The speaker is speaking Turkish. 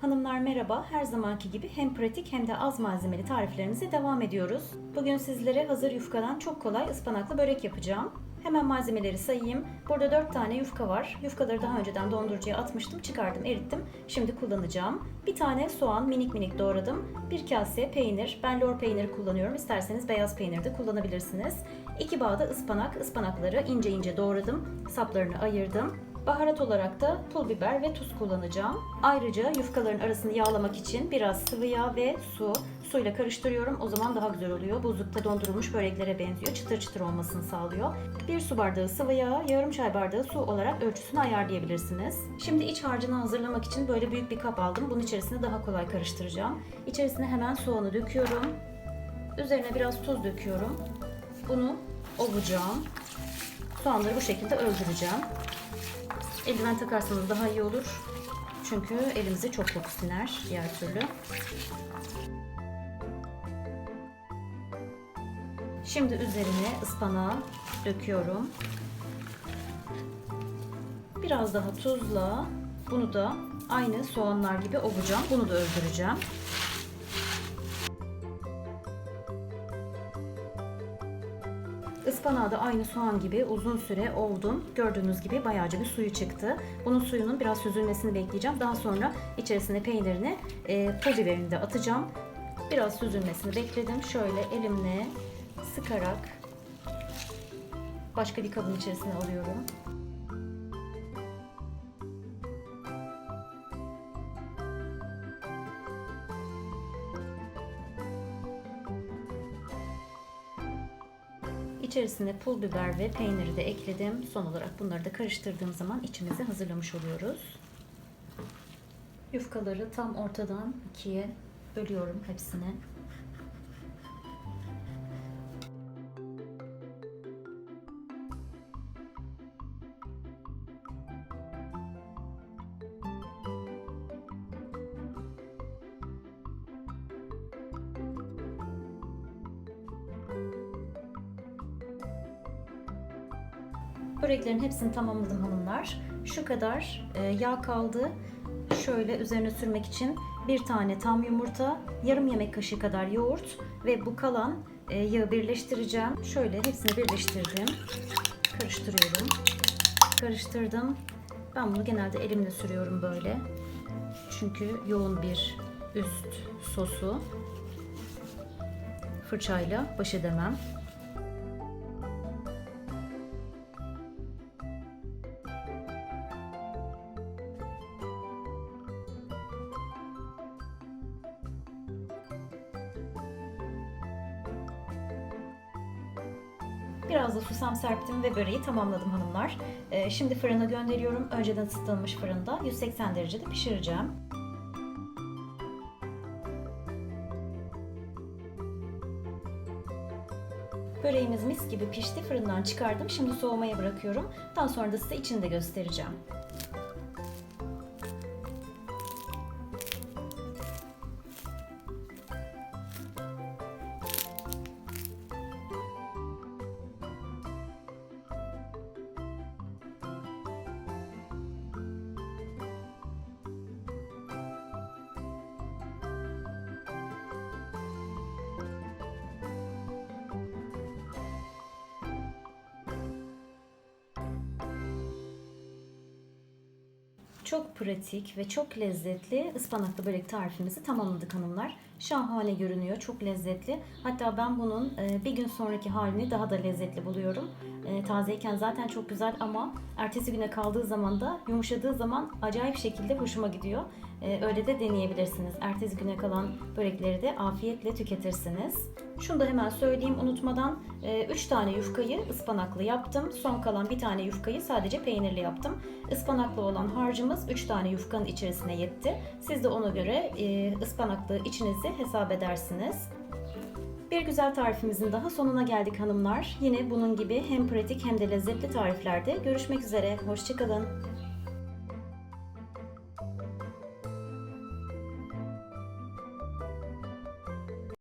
Hanımlar merhaba. Her zamanki gibi hem pratik hem de az malzemeli tariflerimize devam ediyoruz. Bugün sizlere hazır yufkadan çok kolay ıspanaklı börek yapacağım. Hemen malzemeleri sayayım. Burada 4 tane yufka var. Yufkaları daha önceden dondurucuya atmıştım, çıkardım, erittim. Şimdi kullanacağım. Bir tane soğan minik minik doğradım. Bir kase peynir. Ben lor peyniri kullanıyorum. İsterseniz beyaz peynir de kullanabilirsiniz. 2 bağ da ıspanak. Ispanakları ince ince doğradım. Saplarını ayırdım. Baharat olarak da pul biber ve tuz kullanacağım. Ayrıca yufkaların arasını yağlamak için biraz sıvı yağ ve su. Suyla karıştırıyorum. O zaman daha güzel oluyor. Buzlukta dondurulmuş böreklere benziyor. Çıtır çıtır olmasını sağlıyor. Bir su bardağı sıvı yağ, yarım çay bardağı su olarak ölçüsünü ayarlayabilirsiniz. Şimdi iç harcını hazırlamak için böyle büyük bir kap aldım. Bunun içerisine daha kolay karıştıracağım. İçerisine hemen soğanı döküyorum. Üzerine biraz tuz döküyorum. Bunu ovacağım. Soğanları bu şekilde öldüreceğim. Eldiven takarsanız daha iyi olur. Çünkü elimize çok koku siner diğer türlü. Şimdi üzerine ıspanağı döküyorum. Biraz daha tuzla bunu da aynı soğanlar gibi ovacağım. Bunu da öldüreceğim. Ispanağı da aynı soğan gibi uzun süre ovdum. Gördüğünüz gibi bayağıca bir suyu çıktı. Bunun suyunun biraz süzülmesini bekleyeceğim. Daha sonra içerisine peynirini, e, pul biberini de atacağım. Biraz süzülmesini bekledim. Şöyle elimle sıkarak başka bir kabın içerisine alıyorum. İçerisine pul biber ve peyniri de ekledim. Son olarak bunları da karıştırdığım zaman içimizi hazırlamış oluyoruz. Yufkaları tam ortadan ikiye bölüyorum hepsini. Böreklerin hepsini tamamladım hanımlar. Şu kadar e, yağ kaldı. Şöyle üzerine sürmek için bir tane tam yumurta, yarım yemek kaşığı kadar yoğurt ve bu kalan e, yağı birleştireceğim. Şöyle hepsini birleştirdim. Karıştırıyorum. Karıştırdım. Ben bunu genelde elimle sürüyorum böyle. Çünkü yoğun bir üst sosu fırçayla baş edemem. Biraz da susam serptim ve böreği tamamladım hanımlar. Ee, şimdi fırına gönderiyorum. Önceden ısıtılmış fırında 180 derecede pişireceğim. Böreğimiz mis gibi pişti. Fırından çıkardım. Şimdi soğumaya bırakıyorum. Daha sonra da size içini de göstereceğim. Çok pratik ve çok lezzetli ıspanaklı börek tarifimizi tamamladık hanımlar. Şahane görünüyor, çok lezzetli. Hatta ben bunun e, bir gün sonraki halini daha da lezzetli buluyorum. E, Tazeyken zaten çok güzel ama ertesi güne kaldığı zaman da yumuşadığı zaman acayip şekilde hoşuma gidiyor. E, Öyle de deneyebilirsiniz. Ertesi güne kalan börekleri de afiyetle tüketirsiniz. Şunu da hemen söyleyeyim unutmadan 3 tane yufkayı ıspanaklı yaptım. Son kalan bir tane yufkayı sadece peynirli yaptım. Ispanaklı olan harcımız 3 tane yufkanın içerisine yetti. Siz de ona göre ıspanaklı içinizi hesap edersiniz. Bir güzel tarifimizin daha sonuna geldik hanımlar. Yine bunun gibi hem pratik hem de lezzetli tariflerde görüşmek üzere. Hoşçakalın.